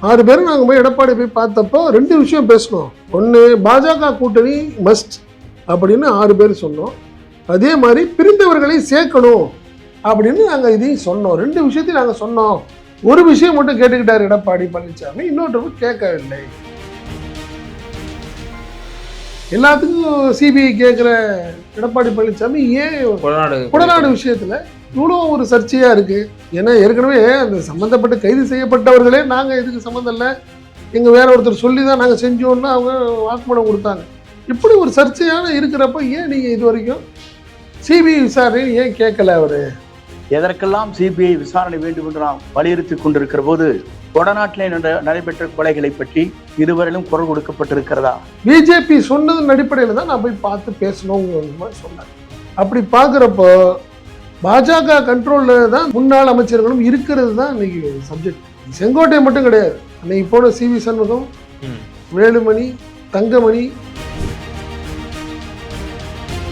ஆறு பேரும் நாங்கள் போய் எடப்பாடி போய் பார்த்தப்போ ரெண்டு விஷயம் பேசணும் ஒன்று பாஜக கூட்டணி மஸ்ட் அப்படின்னு ஆறு பேர் சொன்னோம். அதே மாதிரி பிரிந்தவர்களை சேர்க்கணும் அப்படின்னு நாங்கள் இதையும் சொன்னோம். ரெண்டு விஷயத்தையும் நாங்கள் சொன்னோம். ஒரு விஷயம் மட்டும் கேட்டுக்கிட்டார் எடப்பாடி பழனிசாமி இன்னொன்று கேட்கவில்லை. எல்லாத்துக்கும் சிபிஐ கேட்குற எடப்பாடி பழனிசாமி ஏன் கொடநாடு கொடநாடு விஷயத்துல இவ்வளோ ஒரு சர்ச்சையா இருக்கு. ஏன்னா ஏற்கனவே அந்த சம்பந்தப்பட்ட கைது செய்யப்பட்டவர்களே நாங்க இதுக்கு சம்மந்தம் இல்லை. எங்க வேற ஒருத்தர் சொல்லி தான் நாங்க செஞ்சோம்னு அவங்க வாக்குமூலம் கொடுத்தாங்க. இப்படி ஒரு சர்ச்சையான இருக்கிறப்ப ஏன் நீங்க இது வரைக்கும் சிபிஐ விசாரணை ஏன் கேட்கல அவரு? எதற்கெல்லாம் சிபிஐ விசாரணை வேண்டும் என்று நாம் வலியுறுத்தி கொண்டிருக்கிற போது கொடநாட்டிலே நட- நடைபெற்ற கொலைகளை பற்றி இதுவரையிலும் குரல் கொடுக்கப்பட்டிருக்கிறதா? பிஜேபி சொன்னதன் அடிப்படையில் தான் நான் போய் பார்த்து பேசணுங்கிற மாதிரி சொன்னாங்க அப்படி பார்க்குறப்போ பாஜக கண்ட்ரோலில் தான் முன்னாள் அமைச்சர்களும் இருக்கிறது தான் இன்னைக்கு சப்ஜெக்ட் செங்கோட்டை மட்டும் கிடையாது. அன்னைக்கு போன சி வி சண்முகம். வேலுமணி தங்கமணி.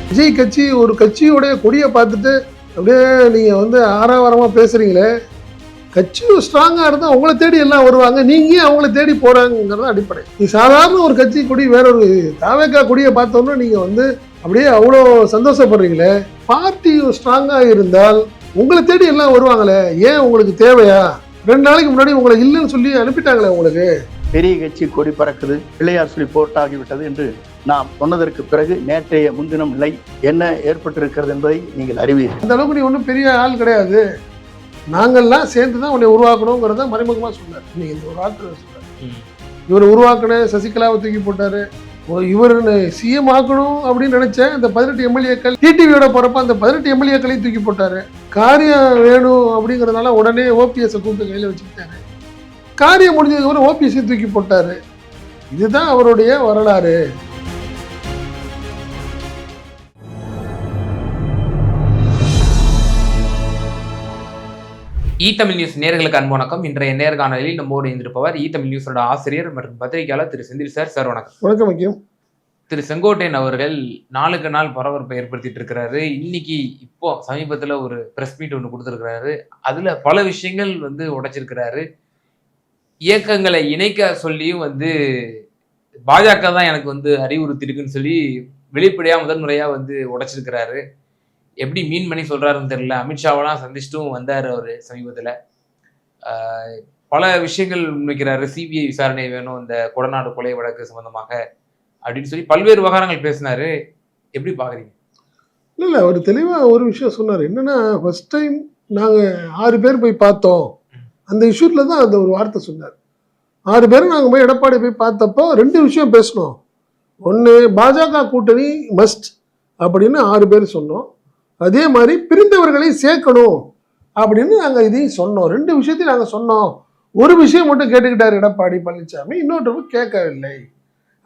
விஜய் கட்சி ஒரு கட்சியோடைய கொடியை பார்த்துட்டு அப்படியே நீங்கள் வந்து ஆறாவாரமாக பேசுகிறீங்களே கட்சி ஸ்ட்ராங்காக இருந்தால் உங்களை தேடி எல்லாம் வருவாங்க. நீங்கள் ஏன் அவங்கள தேடி போகிறாங்கிறது அடிப்படை. நீ சாதாரண ஒரு கட்சி கொடி வேற ஒரு தாவேக்கா கொடியை பார்த்தோன்னா நீங்கள் வந்து அப்படியே அவ்வளோ சந்தோஷப்படுறீங்களே? பார்ட்டி ஸ்ட்ராங்காக இருந்தால் உங்களை தேடி எல்லாம் வருவாங்களே ஏன் உங்களுக்கு தேவையா? ரெண்டு நாளைக்கு முன்னாடி உங்களை இல்லைன்னு சொல்லி அனுப்பிட்டாங்களே உங்களுக்கு? பெரிய கட்சி கொடி பறக்குது பிள்ளையார் சொல்லி போட்டாகிவிட்டது என்று நாம் சொன்னதற்கு பிறகு நேற்றைய முன்தினம் நிலை என்ன ஏற்பட்டிருக்கிறது என்பதை நீங்கள் அறிவீர்கள். அந்த அளவுக்கு நீ ஒன்றும் பெரிய ஆள் கிடையாது. நாங்கள்லாம் சேர்ந்து தான் உன்னை உருவாக்கணுங்கிறத மறைமுகமாக சொன்னார். நீங்கள் இந்த ஒரு வார்த்தை சொன்னார். இவர் உருவாக்கின சசிகலாவை தூக்கி போட்டாரு. இவர் சிஎம் ஆக்கணும் அப்படின்னு நினைச்சேன். அந்த பதினெட்டு எம்எல்ஏக்கள் டிடிவியோட போறப்ப அந்த பதினெட்டு எம்எல்ஏக்களையும் தூக்கி போட்டாரு. காரியம் வேணும் அப்படிங்கிறதுனால உடனே ஓபிஎஸ் கூப்பிட்டு கையில் வச்சுக்கிட்டாரு. காரியம் முடிஞ்சதுக்கு அப்புறம் ஓபிஎஸ் தூக்கி போட்டாரு. இதுதான் அவருடைய வரலாறு. இ தமிழ் நியூஸ் நேர்களுக்கு அன்பு வணக்கம். இன்றைய நேர்காணலில் நம்மோடு இருந்திருப்பவர் இ தமிழ் நியூஸோட ஆசிரியர் மற்றும் பத்திரிகையாளர் திரு செந்தில் சார். சார் வணக்கம். வணக்கம் முக்கியம் திரு செங்கோட்டையன் அவர்கள் நாளுக்கு நாள் பரபரப்பை ஏற்படுத்திட்டு இருக்கிறாரு. இன்னைக்கு இப்போ சமீபத்துல ஒரு பிரஸ் மீட் ஒன்று கொடுத்துருக்கிறாரு. அதுல பல விஷயங்கள் வந்து உடைச்சிருக்கிறாரு. இயக்கங்களை இணைக்க சொல்லியும் வந்து பாஜக தான் எனக்கு வந்து அறிவுறுத்தி இருக்குன்னு சொல்லி வெளிப்படையா முதன்முறையா வந்து உடைச்சிருக்கிறாரு. எப்படி மீன் பண்ணி சொல்கிறாருன்னு தெரியல. அமித்ஷாவெல்லாம் சந்திச்சிட்டும் வந்தார் அவர் சமீபத்தில். பல விஷயங்கள் முன்வைக்கிறாரு. சிபிஐ விசாரணை வேணும் இந்த கொடநாடு கொலை வழக்கு சம்பந்தமாக அப்படின்னு சொல்லி பல்வேறு விவகாரங்கள் பேசினார். எப்படி பார்க்குறீங்க இல்லை இல்லை அவர் தெளிவாக ஒரு விஷயம் சொன்னார். என்னன்னா ஃபர்ஸ்ட் டைம் நாங்கள் ஆறு பேர் போய் பார்த்தோம். அந்த இஷ்யூவில் தான் அந்த ஒரு வார்த்தை சொன்னார். ஆறு பேரும் நாங்கள் போய் எடப்பாடி போய் பார்த்தப்போ ரெண்டு விஷயம் பேசணும் ஒன்று பாஜக கூட்டணி மஸ்ட் அப்படின்னு ஆறு பேர் சொன்னோம். அதே மாதிரி பிரிந்தவர்களை சேர்க்கணும் அப்படின்னு நாங்கள் இதையும் சொன்னோம். ரெண்டு விஷயத்தையும் நாங்கள் சொன்னோம். ஒரு விஷயம் மட்டும் கேட்டுக்கிட்டார் எடப்பாடி பழனிசாமி இன்னொன்று கேட்கவில்லை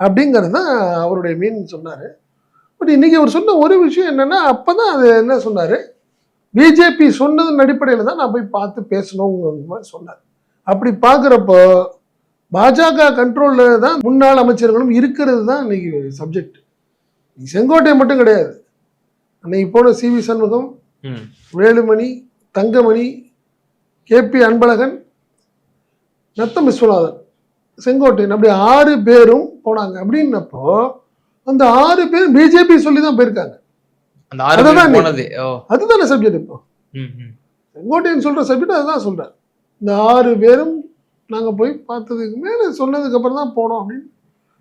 அப்படிங்கிறது தான் அவருடைய மீன் சொன்னார். பட் இன்றைக்கி அவர் சொன்ன ஒரு விஷயம் என்னென்னா அப்போ தான் அது என்ன சொன்னார்? பிஜேபி சொன்னதன் அடிப்படையில் தான் நான் போய் பார்த்து பேசணுங்கிற மாதிரி சொன்னார். அப்படி பார்க்குறப்போ பாஜக கண்ட்ரோலில் தான் முன்னாள் அமைச்சர்களும் இருக்கிறது தான் இன்னைக்கு சப்ஜெக்ட் செங்கோட்டை மட்டும் கிடையாது. அன்னைக்கு போன C V Shanmugam Velumani Thangamani KP Anbazhagan Natham Viswanathan Sengottaiyan அப்படி ஆறு பேரும் போனாங்க. அப்படின்னப்போ அந்த ஆறு பேர் பிஜேபி சொல்லி தான் போயிருக்காங்க. அதுதான் சப்ஜெக்ட் இப்போ? செங்கோட்டையன் சொல்ற சப்ஜெக்ட் அதுதான் சொல்றாரு. இந்த ஆறு பேரும் நாங்க போய் பார்த்ததுக்கு மேல சொன்னதுக்கு அப்புறம் தான் போனோம் அப்படின்னு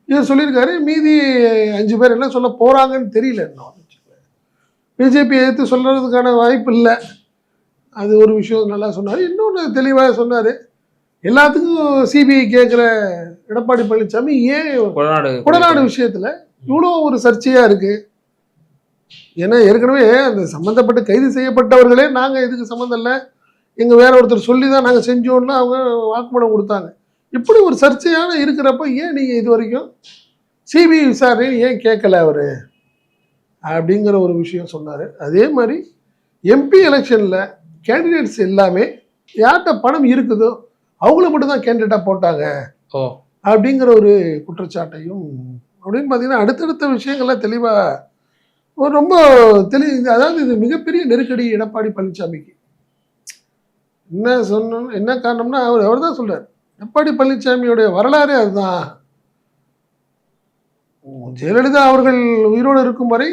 இவர் சொல்லியிருக்காரு. மீதி அஞ்சு பேர் என்ன சொல்ல போறாங்கன்னு தெரியல இன்னும். பிஜேபி எதிர்த்து சொல்றதுக்கான வாய்ப்பு இல்லை. அது ஒரு விஷயம் நல்லா சொன்னார். இன்னொன்று தெளிவாக சொன்னார். எல்லாத்துக்கும் சிபிஐ கேட்குற எடப்பாடி பழனிசாமி ஏன் கொடநாடு கொடநாடு விஷயத்துல இவ்வளோ ஒரு சர்ச்சையா இருக்கு? ஏன்னா ஏற்கனவே அந்த சம்பந்தப்பட்ட கைது செய்யப்பட்டவர்களே நாங்க இதுக்கு சம்மந்தம் இல்லை? எங்க வேற ஒருத்தர் சொல்லி தான் நாங்க செஞ்சோம்னு அவங்க வாக்குமூலம் கொடுத்தாங்க. இப்படி ஒரு சர்ச்சையான இருக்கிறப்ப ஏன் நீங்க இது வரைக்கும்? சிபிஐ விசாரணை ஏன் கேட்கல அவரு? அப்படிங்கிற ஒரு விஷயம் சொன்னாரு. அதே மாதிரி எம்பி எலெக்ஷன்ல கேண்டிடேட்ஸ் எல்லாமே யார்கிட்ட பணம் இருக்குதோ அவங்கள மட்டும் தான் கேண்டிடேட்டாக போட்டாங்க. ஓ. அப்படிங்கிற ஒரு குற்றச்சாட்டையும் அப்படின்னு பார்த்தீங்கன்னா அடுத்தடுத்த விஷயங்கள்லாம் தெளிவாக ரொம்ப தெளி அதாவது இது மிகப்பெரிய நெருக்கடி எடப்பாடி பழனிசாமிக்கு என்ன சொன்னோம் என்ன காரணம்னா அவர் அவர் தான் சொல்றார். எடப்பாடி பழனிசாமியோடைய வரலாறே அதுதான். ஜெயலலிதா அவர்கள் உயிரோடு இருக்கும் வரை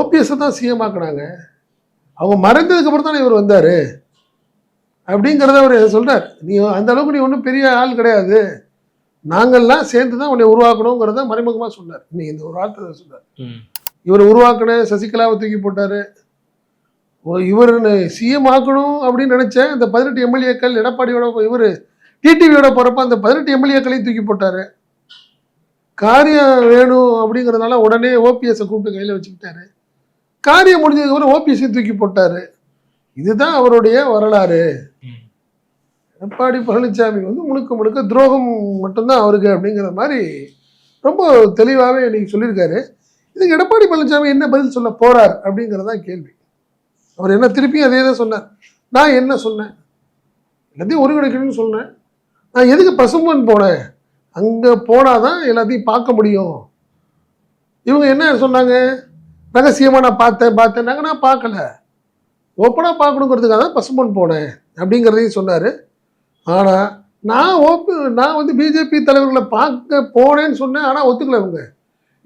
ஓபிஎஸ் தான் சிஎம் ஆக்குனாங்க. அவங்க மறைந்ததுக்கு அப்புறம் தானே இவர் வந்தாரு. அப்படிங்கிறத அவர் சொல்றார். நீ அந்த அளவுக்கு நீ ஒன்றும் பெரிய ஆள் கிடையாது. நாங்கள்லாம் சேர்ந்து தான் உன்னை உருவாக்கணுங்கிறத மறைமுகமாக சொன்னார். நீ இந்த ஒரு வார்த்தை சொன்னார். இவர் உருவாக்கின சசிகலாவை தூக்கி போட்டாரு. ஓ, இவர் சிஎம் ஆக்கணும் அப்படின்னு நினைச்சேன். இந்த பதினெட்டு எம்எல்ஏக்கள் எடப்பாடியோட இவர் டிடிவியோட போறப்ப அந்த பதினெட்டு எம்எல்ஏக்களையும் தூக்கி போட்டாரு. காரியம் வேணும் அப்படிங்கிறதுனால உடனே ஓபிஎஸ்ஸை கூப்பிட்டு கையில் வச்சுக்கிட்டாரு. காரியம் முடிஞ்சதுக்கப்புறம் ஓபிஎஸ்சி தூக்கி போட்டாரு. இதுதான் அவருடைய வரலாறு. எடப்பாடி பழனிசாமி வந்து முழுக்க முழுக்க துரோகம் மட்டும்தான் அவருக்கு அப்படிங்கிற மாதிரி ரொம்ப தெளிவாகவே இன்னைக்கு சொல்லியிருக்காரு. இதுக்கு எடப்பாடி பழனிசாமி என்ன பதில் சொல்ல போறார் அப்படிங்கிறதான் கேள்வி. அவர் என்ன திருப்பியும் அதே தான் சொன்னார். நான் என்ன சொன்னேன்? எல்லாத்தையும் ஒருங்கிணைக்கணும்னு சொன்னேன். நான் எதுக்கு பசும்பொன் போனேன்? அங்கே போனால் தான் எல்லாத்தையும் பார்க்க முடியும். இவங்க என்ன சொன்னாங்க? ரகசியமாக நான் பார்த்தேன் பார்த்தேன். நான் பார்க்கல. ஓப்பனாக பார்க்கணுங்கிறதுக்காக தான் பசும்பொன் போனேன் அப்படிங்கிறதையும் சொன்னார். ஆனால் நான் ஓப்பு நான் வந்து பிஜேபி தலைவர்களை பார்க்க போனேன்னு சொன்னேன் ஆனால் ஒத்துக்கல இவங்க.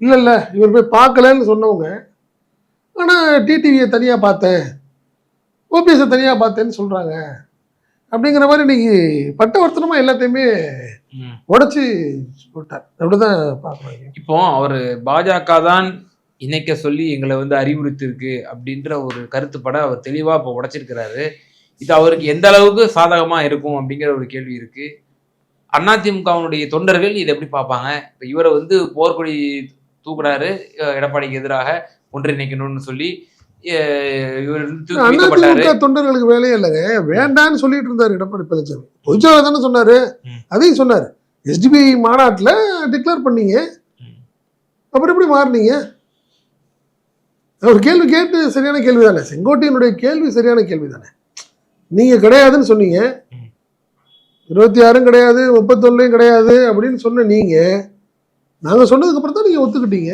இல்லை இல்லை இவர் போய் பார்க்கலன்னு சொன்னவங்க. ஆனால் டிடிவியை தனியாக பார்த்தேன் ஓபிஎஸை தனியாக பார்த்தேன்னு சொல்கிறாங்க அப்படிங்கிற மாதிரி இன்னைக்கு பட்டவர்த்தனமாக எல்லாத்தையுமே. உடைச்சி போட்டார். அப்படிதான் பார்க்குறாங்க இப்போ அவர் பாஜக தான் இணைக்க சொல்லி எங்களை வந்து அறிவுறுத்திருக்கு அப்படின்ற ஒரு கருத்துப்பட அவர் தெளிவா இப்போ உடைச்சிருக்கிறாரு. இது அவருக்கு எந்த அளவுக்கு சாதகமா இருக்கும் அப்படிங்கிற ஒரு கேள்வி இருக்கு. அதிமுகவினுடைய தொண்டர்கள் இதை எப்படி பார்ப்பாங்க? இப்போ இவரை வந்து போர்க்கொடி தூக்குறாரு எடப்பாடிக்கு எதிராக ஒன்றிணைக்கணும்னு சொல்லி தொண்டர்களுக்கு வேலையே இல்லைங்க வேண்டான்னு சொல்லிட்டு இருந்தார் எடப்பாடி பழனிசாமி. பொதுச்சாளர் தானே சொன்னாரு. அதையும் சொன்னார். எஸ்டிபி மாநாட்டில் டிக்ளேர் பண்ணீங்க. அப்புறம் எப்படி மாறினீங்க? அவர் கேள்வி கேட்டு சரியான கேள்வி தானே? செங்கோட்டையனுடைய கேள்வி சரியான கேள்வி தானே? நீங்கள் கிடையாதுன்னு சொன்னீங்க. இருபத்தி ஆறும் கிடையாது முப்பத்தொன்னுலையும் கிடையாது அப்படின்னு சொன்ன நீங்கள் நாங்கள் சொன்னதுக்கப்புறம் தான் நீங்கள் ஒத்துக்கிட்டீங்க.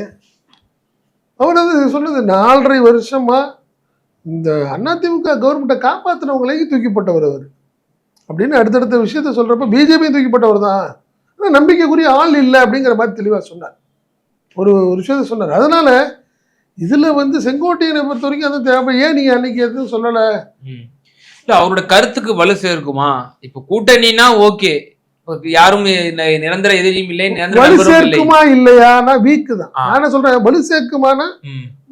அவர் அது சொன்னது நாலரை வருஷமாக இந்த அதிமுக கவர்மெண்ட்டை காப்பாற்றினவங்களையும் தூக்கிப்பட்டவர் அவர். அப்படின்னு அடுத்தடுத்த விஷயத்த சொல்கிறப்ப பிஜேபியும் தூக்கிப்பட்டவர் தான். ஆனால் நம்பிக்கைக்குரிய ஆள் இல்லை அப்படிங்கிற மாதிரி தெளிவாக சொன்னார். ஒரு ஒரு விஷயத்த சொன்னார். அதனால் இதுல வந்து செங்கோட்டையனை பொறுத்த வரைக்கும் அது தேவை. ஏன் நீங்க அன்னைக்கு எதுவும் சொல்லல. இல்ல அவரோட கருத்துக்கு வலு சேர்க்குமா? இப்ப கூட்டணினா ஓகே. யாரும் நிரந்தர எதிரியும் இல்லை வலு சேர்க்குமா இல்லையானா வீக்கு தான். நான் சொல்றேன்? வலு சேர்க்குமானா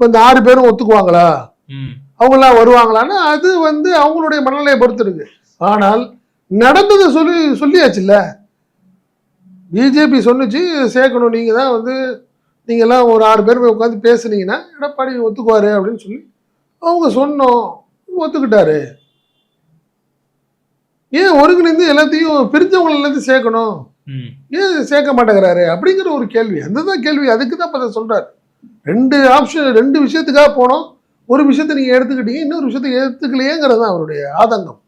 இந்த ஆறு பேரும் ஒத்துக்குவாங்களா? ம், அவங்களாம் வருவாங்களான்னா அது வந்து அவங்களுடைய மனநிலையை பொறுத்து இருக்கு ஆனால் நடந்ததை சொல்லி சொல்லியாச்சுல்ல பிஜேபி சொன்னுச்சு சேர்க்கணும். நீங்க தான் வந்து நீங்கெல்லாம் ஒரு ஆறு பேர் போய் உட்காந்து பேசுனீங்கன்னா எடப்பாடி ஒத்துக்குவாரு அப்படின்னு சொல்லி அவங்க சொன்னோம். ஒத்துக்கிட்டாரு. ஏன் ஒருங்கிணைந்து எல்லாத்தையும் பிரிஞ்சவங்களை எல்லாத்தையும் சேர்க்கணும். ஏன் சேர்க்க மாட்டேங்கிறாரு? அப்படிங்கிற ஒரு கேள்வி. அதுதான் கேள்வி. அதுக்கு தான் இப்போ சொல்றாரு. ரெண்டு ஆப்ஷன் ரெண்டு விஷயத்துக்காக போனோம். ஒரு விஷயத்தை நீங்க எடுத்துக்கிட்டீங்க இன்னொரு விஷயத்தை எடுத்துக்கலையேங்கிறது தான் அவருடைய ஆதங்கம்.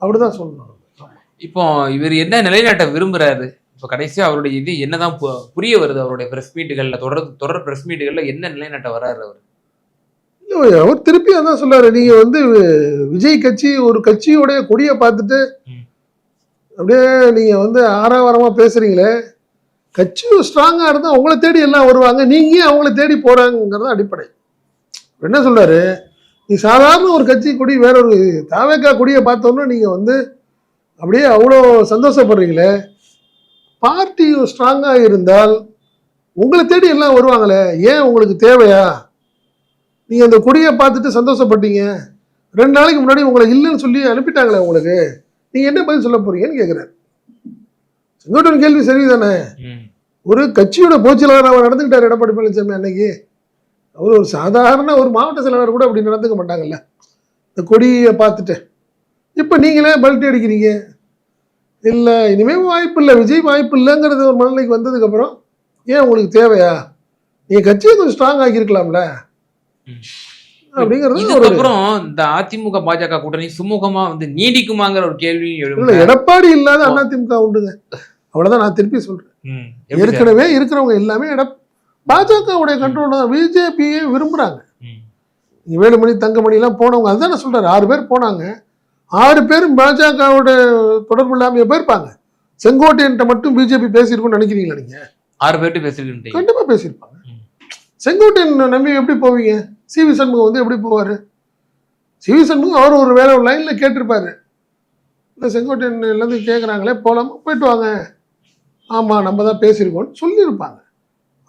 அப்படிதான் சொல்லணும். இப்போ இவர் என்ன நிலைநாட்ட விரும்புறாரு? இப்போ கடைசியா அவருடைய இது என்னதான் புரிய வருது அவருடைய பிரஸ் மீட்டுகள்ல தொடர் தொடர் பிரஸ் மீட்டுகள்ல என்ன நிலைநாட்ட வர்றாரு அவர்? இல்ல, அவர் திருப்பி அதான் சொல்றாரு நீங்க வந்து விஜய் கட்சி ஒரு கட்சியோடைய கொடியை பார்த்துட்டு. அப்படியே நீங்க வந்து ஆறாவாரமா பேசுறீங்களே கட்சி ஸ்ட்ராங்கா இருந்தா உங்களை தேடி எல்லாம் வருவாங்க. நீங்க ஏன் அவங்கள தேடி போறாங்கிறது அடிப்படை. என்ன சொல்றாரு நீ சாதாரண ஒரு கட்சி கொடி வேற ஒரு தாவேக்கா கொடியை பார்த்தோன்னா நீங்க வந்து அப்படியே அவ்வளோ சந்தோஷப்படுறீங்களே பார்ட்டி ஸ்ட்ராங்கா இருந்தால் உங்களை தேடி எல்லாம் வருவாங்களே ஏன் உங்களுக்கு தேவையா? நீங்க அந்த கொடியை பார்த்துட்டு சந்தோஷப்பட்டீங்க. ரெண்டு நாளைக்கு முன்னாடி உங்களை இல்லைன்னு சொல்லி அனுப்பிட்டாங்களே உங்களுக்கு. நீங்க என்ன பதில் சொல்ல போறீங்கன்னு கேட்குறாரு செங்கோட்டன் கேள்வி சரிதானே? ஒரு கட்சியோட பொதுச்செயலாளர் அவர் நடந்துக்கிட்டார் எடப்பாடி பழனிசாமி அன்னைக்கு. அவர் ஒரு சாதாரண ஒரு மாவட்ட செயலாளர் கூட அப்படி நடந்துக்க மாட்டாங்கல்ல. இந்த கொடியை பார்த்துட்டு. இப்போ நீங்களே பல்ட்டி அடிக்கிறீங்க. இல்லை இனிமே வாய்ப்பு இல்லை விஜய் வாய்ப்பு இல்லைங்கிறது ஒரு மனநிலைக்கு வந்ததுக்கப்புறம் ஏன் உங்களுக்கு தேவையா? நீங்கள் கட்சியை கொஞ்சம் ஸ்ட்ராங் ஆக்கியிருக்கலாம்ல. ம். அப்படிங்கிறது ஒரு இதுக்கப்புறம் இந்த அதிமுக பாஜக கூட்டணி சுமூகமா வந்து நீடிக்குமாங்கிற ஒரு கேள்வி எடப்பாடி இல்லாத அதிமுக உண்டுங்க. அவ்வளவுதான் நான் திருப்பி சொல்றேன்? ஏற்கனவே இருக்கிறவங்க எல்லாமே எட பாஜகவுடைய கண்ட்ரோல் தான் பிஜேபியே விரும்புறாங்க. வேலுமணி தங்கமணி எல்லாம் போனவங்க அதுதான் நான் சொல்றாரு ஆறு பேர் போனாங்க. ஆறு பேரும் பாஜகவோட தொடர்பு இல்லாம போயிருப்பாங்க செங்கோட்டையன்ட்ட மட்டும் பிஜேபி பேசியிருக்கும்னு நினைக்கிறீங்களா நீங்க? ஆறு பேர்ட்டு பேசிருக்கீங்க கண்டிப்பா பேசியிருப்பாங்க. செங்கோட்டையன் நம்பி எப்படி போவீங்க? சி வி சண்முகம் வந்து எப்படி போவாரு? சி வி சண்முகம் அவர் ஒரு வேலை லைன்ல கேட்டிருப்பாரு. இந்த செங்கோட்டையன்லேருந்து கேட்குறாங்களே போலாமா? போயிட்டு வாங்க. ஆமா நம்ம தான் பேசியிருக்கோம்னு சொல்லியிருப்பாங்க.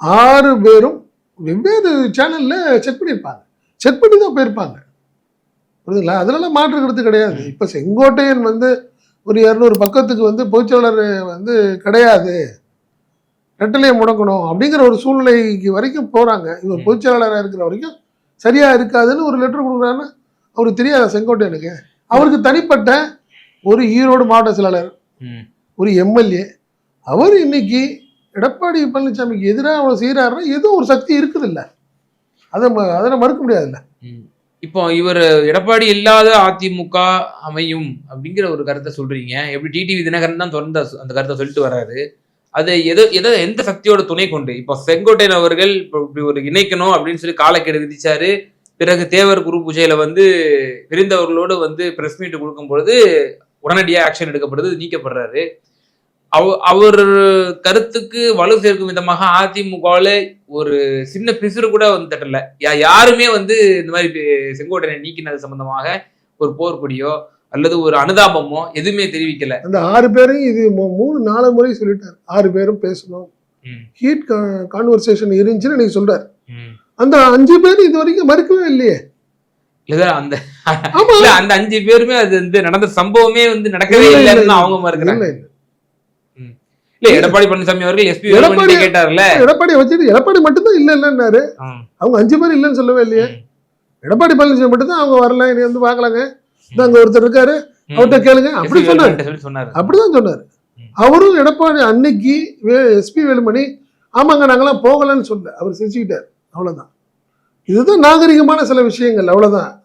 ஆறு பேரும் வெவ்வேறு சேனல்ல செக் பண்ணியிருப்பாங்க. செக் பண்ணி தான் போயிருப்பாங்க. புரியுதுங்களா? அதனால மாற்று கருத்து கிடையாது. இப்போ செங்கோட்டையன் வந்து ஒரு இரநூறு பக்கத்துக்கு வந்து பொதுச்செயலாளர் வந்து கிடையாது. ரெட்டலையை முடக்கணும் அப்படிங்கிற ஒரு சூழ்நிலைக்கு வரைக்கும் போறாங்க. இவர். பொதுச்செயலாளராக இருக்கிற வரைக்கும் சரியா இருக்காதுன்னு ஒரு லெட்டர் கொடுக்குறாருன்னா அவருக்கு தெரியாத செங்கோட்டையனுக்கு? அவருக்கு தனிப்பட்ட ஒரு ஈரோடு மாவட்ட செயலாளர். ஒரு எம்எல்ஏ அவர் இன்னைக்கு எடப்பாடி பழனிசாமிக்கு எதிராக அவ்வளோ செய்கிறாருன்னா ஏதோ ஒரு சக்தி இருக்குது இல்லை அதை ம- அதை மறுக்க முடியாதுல்ல. ம். இப்போ இவர் எடப்பாடி இல்லாத அதிமுக அமையும் அப்படிங்கிற ஒரு கருத்தை சொல்றீங்க. எப்படி டிடிவி தினகரன் தான் தொடர்ந்து அந்த கருத்தை சொல்லிட்டு வர்றாரு. அது எதோ எதோ எந்த சக்தியோட துணை கொண்டு? இப்போ செங்கோட்டையன் அவர்கள் இப்போ இப்படி ஒரு இணைக்கணும் அப்படின்னு சொல்லி காலக்கெடு விதிச்சாரு. பிறகு தேவர் குரு பூஜையில வந்து விரிந்தவர்களோடு வந்து பிரஸ் மீட் கொடுக்கும்பொழுது உடனடியாக ஆக்ஷன் எடுக்கப்படுது நீக்கப்படுறாரு. அவ அவர் கருத்துக்கு வலு சேர்க்கும் விதமாக அதிமுகவில் ஒரு சின்ன பிசுறு கூட வந்து தட்டல. யா- யாருமே வந்து இந்த மாதிரி செங்கோட்டையனை நீக்கினது சம்பந்தமாக ஒரு போர்க்கொடியோ அல்லது ஒரு அனுதாபமோ எதுவுமே தெரிவிக்கல. அந்த ஆறு பேரையும் இது மூணு நாலு முறை சொல்லிட்டார். ஆறு பேரும் பேசணும். ஹீட் கான்வர்சேஷன் இருந்துச்சுன்னு நீங்க சொல்றாரு. அந்த அஞ்சு பேர் இது வரைக்கும் மறுக்கவே இல்லையே. இல்ல அந்த ஆமா. இல்ல அந்த அஞ்சு பேருமே அது வந்து நடந்த சம்பவமே வந்து நடக்கவே இல்ல, இல்ல, இல்லைன்னு இல்ல. அவங்க மறுக்கிறாங்க. இல்ல, எடப்பாடி பழனிசாமி அவர்கள் எஸ்பி எடப்பாடி- கேட்டார்ல? எடப்பாடி வச்சுட்டு எடப்பாடி மட்டும்தான் இல்ல இல்லைன்னாரு அவங்க அஞ்சு பேர் இல்லைன்னு சொல்லவே இல்லையே. எடப்பாடி பழனிசாமி மட்டும்தான் அவங்க வரல இனி வந்து பார்க்கலாங்க. இந்த அங்க ஒருத்தர் இருக்காரு. அவர்கிட்ட கேளுங்க. அப்படி சொன்னாரு. அப்படிதான் சொன்னாரு. அவரும் எடப்பாடி அன்னைக்கு எஸ்பி வேலுமணி ஆமாங்க நாங்கெல்லாம் போகலன்னு சொல்ல அவர் சிரிச்சுக்கிட்டார். அவ்வளவுதான். இதுதான் நாகரிகமான சில விஷயங்கள். அவ்வளவுதான்.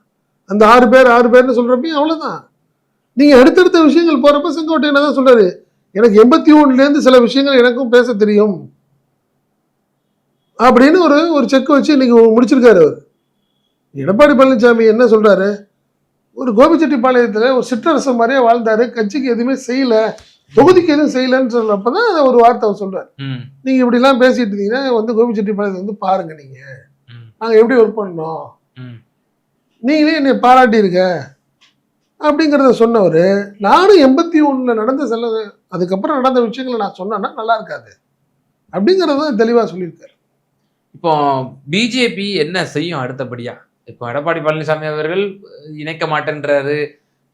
அந்த ஆறு பேர் ஆறு பேர்னு சொல்றப்பையும் அவ்வளவுதான். நீங்க அடுத்தடுத்த விஷயங்கள் போறப்ப செங்கோட்டையன் தான் சொல்றாரு. எனக்கு எண்பத்தி இருந்து சில விஷயங்கள் எனக்கும் பேச தெரியும். அப்படின்னு ஒரு ஒரு செக் வச்சு இன்னைக்கு முடிச்சிருக்காரு அவர். எடப்பாடி பழனிசாமி என்ன சொல்றாரு? ஒரு கோபிச்செட்டிப்பாளையத்துல ஒரு சிற்றரசு மாதிரியே வாழ்ந்தாரு. கட்சிக்கு எதுவுமே செய்யல. தொகுதிக்கு எதுவும் செய்யலன்னு சொல்றப்பதான் ஒரு வார்த்தை அவர் சொல்றாரு. ம், நீங்க இப்படி எல்லாம் பேசிட்டு இருந்தீங்கன்னா வந்து கோபிச்செட்டிப்பாளையத்தை வந்து பாருங்க நீங்க. ம், நாங்க எப்படி ஒர்க் பண்ணோம். நீங்களே என்னை பாராட்டி இருக்க அப்படிங்கிறத சொன்னவர். நானும் எண்பத்தி ஒண்ணுல நடந்த சில அதுக்கப்புறம் நடந்த விஷயங்களை நான் சொன்னேன்னா நல்லா இருக்காது. அப்படிங்கிறத தெளிவா சொல்லியிருக்காரு. இப்போ பிஜேபி என்ன செய்யும் அடுத்தபடியா? இப்போ எடப்பாடி பழனிசாமி அவர்கள் இணைக்க மாட்டேன்றாரு.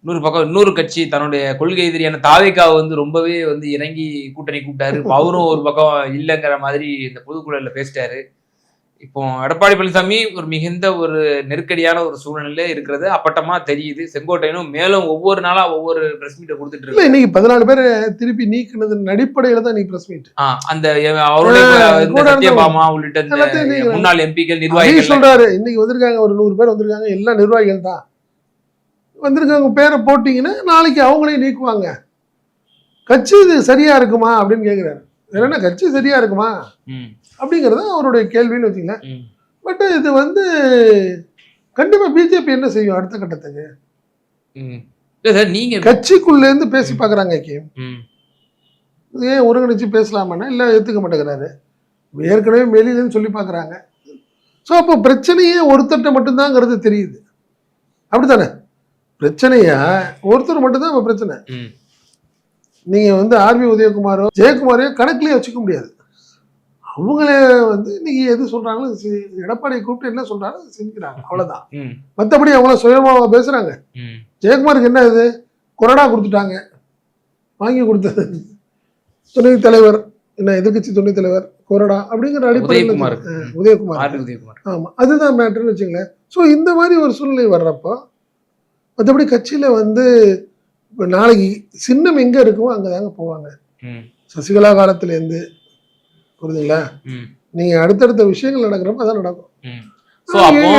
இன்னொரு பக்கம் இன்னொரு கட்சி தன்னுடைய கொள்கை எதிரியான தாவேக்காவை வந்து ரொம்பவே வந்து இறங்கி கூட்டணி கூப்பிட்டாரு. அவரும் ஒரு பக்கம் இல்லைங்கிற மாதிரி இந்த பொதுக்குழல்ல பேசிட்டாரு. இப்போ எடப்பாடி பழனிசாமி ஒரு மிகுந்த ஒரு நெருக்கடியான ஒரு சூழ்நிலையில இருக்கிறது. அப்பட்டமா தெரியுது. செங்கோட்டையனும் மேலும் ஒவ்வொரு நாளா ஒவ்வொரு பிரஸ் மீட்டை கொடுத்துட்டு இருக்கு இன்னைக்கு பதினாலு பேரை திருப்பி நீக்கினதன் அடிப்படையில தான் இன்னைக்கு பிரஸ் மீட் அந்த அவருடைய சத்யபாமா உள்ளிட்ட முன்னாள் எம்பிக்கள் நிர்வாகிகள் சொல்றாரு இன்னைக்கு வந்திருக்காங்க ஒரு நூறு பேர் வந்திருக்காங்க எல்லாம் நிர்வாகிகள் தான். வந்திருக்கவங்க பேரை போட்டீங்கன்னா நாளைக்கு அவங்களையும் நீக்குவாங்க. கட்சி இது சரியா இருக்குமா? அப்படின்னு கேக்குறாரு. வேற என்ன கட்சி சரியா இருக்குமா? அப்படிங்கறது அவருடைய கேள்வின்னு வச்சுங்களேன். பட் இது வந்து கண்டிப்பா பிஜேபி என்ன செய்யும் அடுத்த கட்டத்துக்கு? நீங்க கட்சிக்குள்ள இருந்து பேசி பாக்குறாங்க கேம் ஏன் ஒருங்கிணைச்சு பேசலாமான்னா இல்லை ஏத்துக்க மாட்டேங்கிறாரு. ஏற்கனவே வெளியிலன்னு சொல்லி பார்க்குறாங்க ஸோ அப்போ பிரச்சனையே ஒருத்தர்கிட்ட மட்டும்தாங்கிறது தெரியுது. அப்படித்தானே? பிரச்சனையா? ஒருத்தர் மட்டும்தான் இப்போ பிரச்சனை. நீங்கள் வந்து ஆர்பி உதயகுமாரோ ஜெயக்குமாரையோ கணக்குலயே வச்சுக்க முடியாது. அவங்களே வந்து இன்னைக்கு எது சொல்றாங்களோ எடப்பாடியை கூப்பிட்டு என்ன சொல்றாங்களோ அதை செஞ்சுக்கிறாங்க. அவ்வளவுதான். மற்றபடி அவங்கள சுயமாக பேசுறாங்க. ஜெயக்குமாருக்கு என்ன இது? கொறடா கொடுத்துட்டாங்க. வாங்கி கொடுத்தது. துணைத் தலைவர் என்ன எதிர்க்கட்சி துணைத் தலைவர் கொறடா அப்படிங்கிற அடிப்படையில் உதயகுமார். உதயகுமார். ஆர். உதயகுமார். ஆமா அதுதான் மேட்டர்னு வச்சுங்களேன் ஸோ இந்த மாதிரி ஒரு சூழ்நிலை வர்றப்போ மற்றபடி கட்சியில வந்து இப்போ நாளைக்கு சின்னம் எங்க இருக்குமோ அங்கதாங்க போவாங்க. ம், சசிகலா காலத்துல இருந்து புரியுதுங்களா? நீங்க அடுத்தடுத்த விஷயங்கள் நடக்கிறப்ப அதான் நடக்கும்.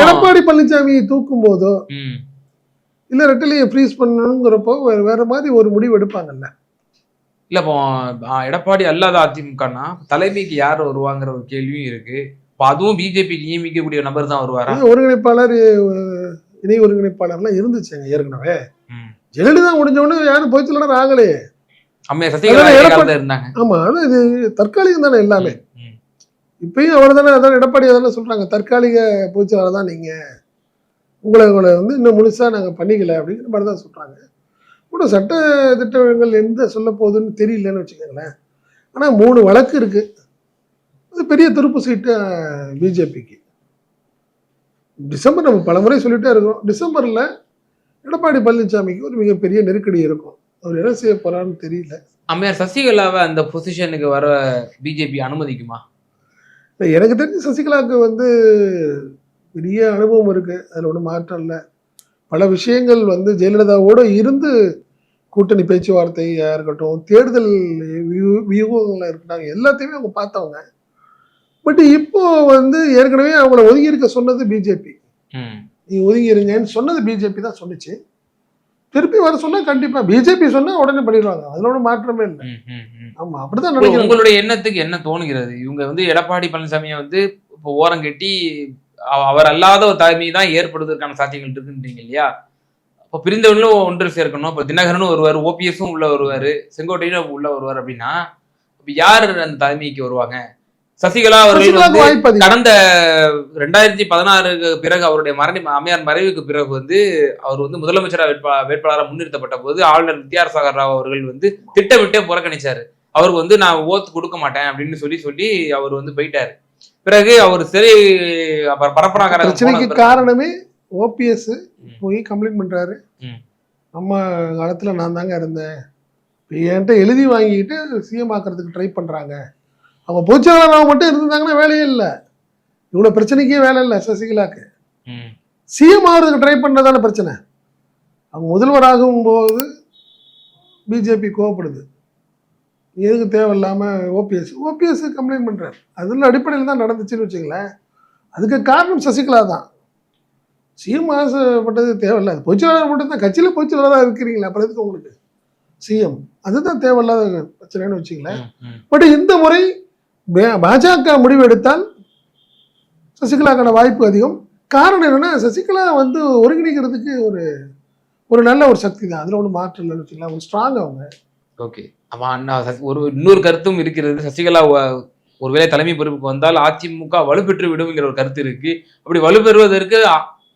எடப்பாடி பழனிசாமி தூக்கும் போதோ. இல்ல ரெட்டலையை ஃப்ரீஸ் பண்ணணுங்கிறப்போ வேற மாதிரி ஒரு முடிவு எடுப்பாங்கல்ல. இல்ல இப்போ எடப்பாடி அல்லாத அதிமுகனா? தலைமைக்கு யார் வருவாங்கிற ஒரு கேள்வியும் இருக்கு. இப்போ அதுவும் பிஜேபி நியமிக்கக்கூடிய நபர் தான் வருவாரா? ஒருங்கிணைப்பாளர் இணை ஒருங்கிணைப்பாளர்லாம் இருந்துச்சுங்க ஏற்கனவே. ஜெயலலிதா முடிஞ்ச உடனே யாரும் பொதுச்செயலாளர் ஆகலையே. ஆமா அது இது தற்காலிகம் தானே எல்லாமே. இப்பயும் அவர் தானே அதான் எடப்பாடி தானே சொல்றாங்க தற்காலிக பூச்சாளர் தான் நீங்க. உங்களை உங்களை வந்து இன்னும் முழுசா நாங்க பண்ணிக்கல அப்படிங்கிற மாதிரி தான் சொல்றாங்க. கூட சட்ட திட்டங்கள் எந்த சொல்ல போகுதுன்னு தெரியலன்னு வச்சுக்கோங்களேன். ஆனா மூணு வழக்கு இருக்கு. அது பெரிய துருப்பு சீட்டு பிஜேபிக்கு. டிசம்பர் நம்ம பலமுறை சொல்லிட்டே இருக்கோம். டிசம்பர்ல எடப்பாடி பழனிசாமிக்கு ஒரு மிகப்பெரிய நெருக்கடி இருக்கும். அவர் என்ன செய்ய போறான்னு தெரியல. அம்மையார் சசிகலாவை அந்த பொசிஷனுக்கு வர பிஜேபி அனுமதிக்குமா? எனக்கு தெரிஞ்சு சசிகலாவுக்கு வந்து பெரிய அனுபவம் இருக்கு. அதில் ஒன்றும் மாற்றம் இல்லை. பல விஷயங்கள் வந்து ஜெயலலிதாவோட இருந்து கூட்டணி பேச்சுவார்த்தையா இருக்கட்டும் தேர்தல் வியூ- வியூகங்கள்ல இருக்கட்டும் எல்லாத்தையுமே அவங்க பார்த்தவங்க. பட் இப்போ வந்து ஏற்கனவே அவங்கள ஒதுங்கி இருக்க சொன்னது பிஜேபி. நீ ஒதுங்கி இருங்கன்னு சொன்னது பிஜேபி தான் சொன்னுச்சு. திருப்பி வர சொன்னா கண்டிப்பா. பிஜேபி சொன்னா உடனே பண்ணிடுவாங்க. ஒன்றும் மாற்றமே இல்லை. ஆமா அப்படிதான் நினைக்கிறேன் உங்களுடைய எண்ணத்துக்கு என்ன தோணுகிறது? இவங்க வந்து எடப்பாடி பழனிசாமியை வந்து இப்போ ஓரம் கட்டி அவ- அவர் அல்லாத ஒரு தலைமை தான் ஏற்படுவதற்கான சாத்தியங்கள் இருக்குன்றீங்க இல்லையா? இப்போ பிரிந்தவங்களும் ஒன்று சேர்க்கணும். இப்போ தினகரனும் வருவார் ஓபிஎஸும் உள்ள வருவார் செங்கோட்டையும் உள்ள வருவார் அப்படின்னா இப்போ யார் அந்த தலைமைக்கு வருவாங்க? சசிகலா அவர்கள் கடந்த ரெண்டாயிரத்தி பதினாறுக்கு பிறகு அவருடைய மரணி அம்மையார் மறைவுக்கு பிறகு வந்து அவர் வந்து முதலமைச்சரா வேட்பா வேட்பாளராக முன்னிறுத்தப்பட்ட போது ஆளுநர் வித்யாசாகர் ராவ் அவர்கள் வந்து திட்டமிட்டே புறக்கணிச்சாரு. அவருக்கு வந்து நான் ஓத்து கொடுக்க மாட்டேன் அப்படின்னு சொல்லி சொல்லி அவர் வந்து போயிட்டாரு. பிறகு அவர் சரி அப்புறம் பரப்பராக்கார பிரச்சனைக்கு காரணமே ஓபிஎஸ். போய் கம்ப்ளைண்ட் பண்றாரு. ம். அம்மா காலத்துல நான் தாங்க இருந்தேன். என்கிட்ட எழுதி வாங்கிட்டு சிஎம் ஆக்குறதுக்கு ட்ரை பண்றாங்க. அவங்க பொதுச்செயலாளராக மட்டும் இருந்தாங்கன்னா வேலையே இல்லை. இவ்வளவு பிரச்சனைக்கே வேலை இல்லை சசிகலாக்கு. சிஎம் ஆகிறதுக்கு ட்ரை பண்ணதான பிரச்சனை. அவங்க முதல்வராகும் போது பிஜேபி கோவப்படுது. எதுக்கு தேவையில்லாம ஓபிஎஸ் ஓபிஎஸ் கம்ப்ளைண்ட் பண்றாரு. அதில் அடிப்படையில் தான் நடந்துச்சுன்னு வச்சுங்களேன் அதுக்கு காரணம் சசிகலா தான். சிஎம் ஆசைப்பட்டது தேவையில்ல. அது பொதுச்செயலாளர் மட்டும் தான். கட்சியில் பொதுச்செயலாளராக இருக்கிறீங்களா? அப்புறம் எதுக்கு உங்களுக்கு? சிஎம் அதுதான் தேவையில்லாத பிரச்சனைன்னு வச்சுங்களேன் பட் இந்த முறை பாஜக முடிவு எடுத்தால் சசிகலாக்கான வாய்ப்பு அதிகம். காரணம் என்னென்னா சசிகலா வந்து ஒருங்கிணைக்கிறதுக்கு ஒரு ஒரு நல்ல ஒரு சக்தி தான். அதில் ஒன்றும் மாற்றம் இல்லைன்னு வச்சுக்கலாம் ஒரு ஸ்ட்ராங் அவங்க. ஓகே ஆமாம் அண்ணா ஒரு இன்னொரு கருத்தும் இருக்கிறது. சசிகலா ஒருவேளை தலைமை பொறுப்புக்கு வந்தால் அதிமுக வலுப்பெற்று விடும்ங்கிற ஒரு கருத்து இருக்கு. அப்படி வலுப்பெறுவதற்கு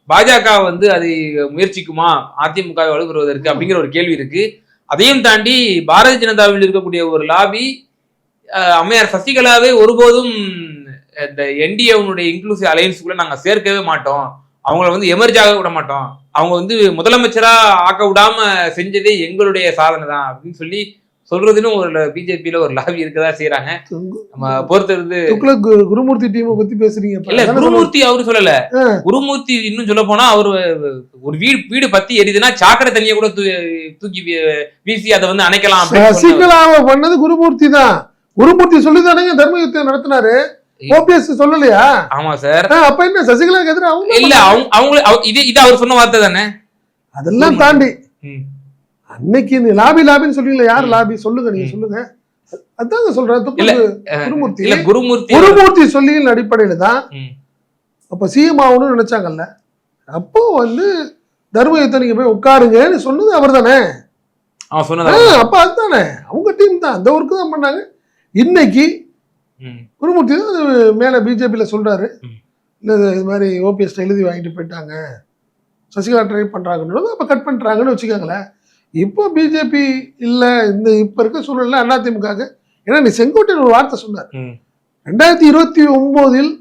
பாஜக வந்து அதை முயற்சிக்குமா? அதிமுக வலுப்பெறுவதற்கு அப்படிங்கிற ஒரு கேள்வி இருக்கு. அதையும் தாண்டி பாரதிய ஜனதாவில் இருக்கக்கூடிய ஒரு லாபி அம்மையார் சசிகலாவை ஒருபோதும் இந்த என்டிஏனுடைய இன்க்ளூசிவ் அலையன்ஸ்குள்ள நாங்க சேர்க்கவே மாட்டோம். அவங்கள வந்து எமர்ஜ் ஆக விட மாட்டோம். அவங்க வந்து முதலமைச்சரா ஆக்க விடாம செஞ்சதே எங்களுடைய சாதனை தான் அப்படின்னு சொல்லி சொல்றதுன்னு ஒரு பிஜேபியில ஒரு லாபி இருக்கதா செய்யறாங்க நம்ம பொறுத்திருந்து குருமூர்த்தி டீமை பத்தி பேசுறீங்க. இல்ல. குருமூர்த்தி அவரு சொல்லல. குருமூர்த்தி இன்னும் சொல்ல போனா அவரு ஒரு வீடு வீடு பத்தி எரியுதுன்னா சாக்கடை தண்ணியை கூட தூக்கி வீசி அதை வந்து அணைக்கலாம் பண்ணது குருமூர்த்தி தான். குருமூர்த்தி சொல்லி தானே தர்ம யுத்தம் நடத்தினாரு ஓபிஎஸ் சொல்லலையா? ஆமா சார். அப்ப என்ன சசிகலாக்கு எதிராக அவங்க இல்ல அவங்க இது இது அவர் சொன்ன வார்த்தை தானே? அதெல்லாம் தாண்டி. அன்னைக்கு லாபி லாபின்னு சொல்றீங்களா யார். லாபி? சொல்லுங்க நீங்க. சொல்லுங்க. அதாங்க சொல்றேன் குருமூர்த்தி. இல்ல குருமூர்த்தி குருமூர்த்தி சொல்லியின் அடிப்படையில தான். அப்ப சிஎம் ஆகணும்னு நினைச்சாங்கல்ல. அப்போ வந்து தர்ம யுத்தம் நீங்க போய் உட்காருங்கன்னு சொன்னது அவர் தானே அவன் சொன்னதா அப்ப அதுதானே. அவங்க டீம் தான். அந்த ஒர்க்கு தான் பண்ணாங்க. இன்னைக்கு. குருமூர்த்தி தான் மேல பிஜேபியில சொல்றாரு. ம். இல்ல இது மாதிரி ஓபிஎஸ் எழுதி வாங்கிட்டு போயிட்டாங்க. சசிகலா ட்ரை பண்றாங்கன்றது அப்ப கட் பண்றாங்கன்னு வச்சுக்கோங்களேன். இப்போ பிஜேபி இல்ல இந்த இப்ப இருக்க சூழ்நிலை அதிமுக ஏன்னா நீ செங்கோட்டையன் ஒரு வார்த்தை சொன்னார். ரெண்டாயிரத்தி இருபத்தி ஒன்பதில்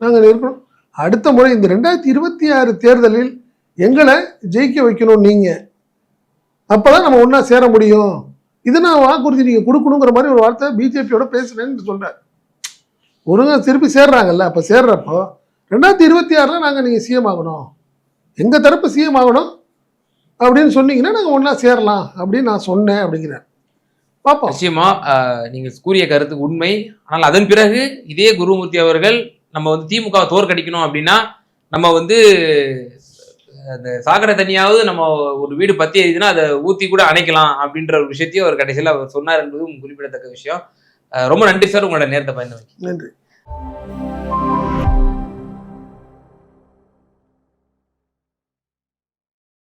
நாங்கள் இருக்கணும் அடுத்த முறை இந்த ரெண்டாயிரத்தி இருபத்தி ஆறு தேர்தலில் எங்களை ஜெயிக்க வைக்கணும் நீங்க. அப்பதான் நம்ம ஒண்ணா சேர முடியும். இது நான் வாக்குறுதி நீங்கள் கொடுக்கணுங்கிற மாதிரி ஒரு வார்த்தை பிஜேபியோட பேசுனேன்னு சொல்றாரு. ஒருங்க திருப்பி சேர்றாங்கல்ல அப்போ சேர்றப்போ ரெண்டாயிரத்தி இருபத்தி ஆறில் நாங்கள் நீங்கள் சிஎம் ஆகணும். எங்கள் தரப்பு சிஎம் ஆகணும் அப்படின்னு சொன்னீங்கன்னா நாங்கள் ஒன்றா சேரலாம் அப்படின்னு நான் சொன்னேன் அப்படிங்கிறேன் பார்ப்போம் நிச்சயமா நீங்கள் கூறிய கருத்து உண்மை. ஆனால் அதன் பிறகு இதே குருமூர்த்தி அவர்கள் நம்ம வந்து திமுக தோற்கடிக்கணும் அப்படின்னா நம்ம வந்து அந்த சாக்கடை தண்ணியாவது நம்ம ஒரு வீடு பத்தி எரியுதுன்னா அதை ஊத்தி கூட அணைக்கலாம் அப்படின்ற ஒரு விஷயத்தையும் அவர் கடைசியில் அவர் சொன்னார் என்பதும் குறிப்பிடத்தக்க விஷயம். ரொம்ப நன்றி சார் உங்களோட நேரத்தை பயந்து நன்றி.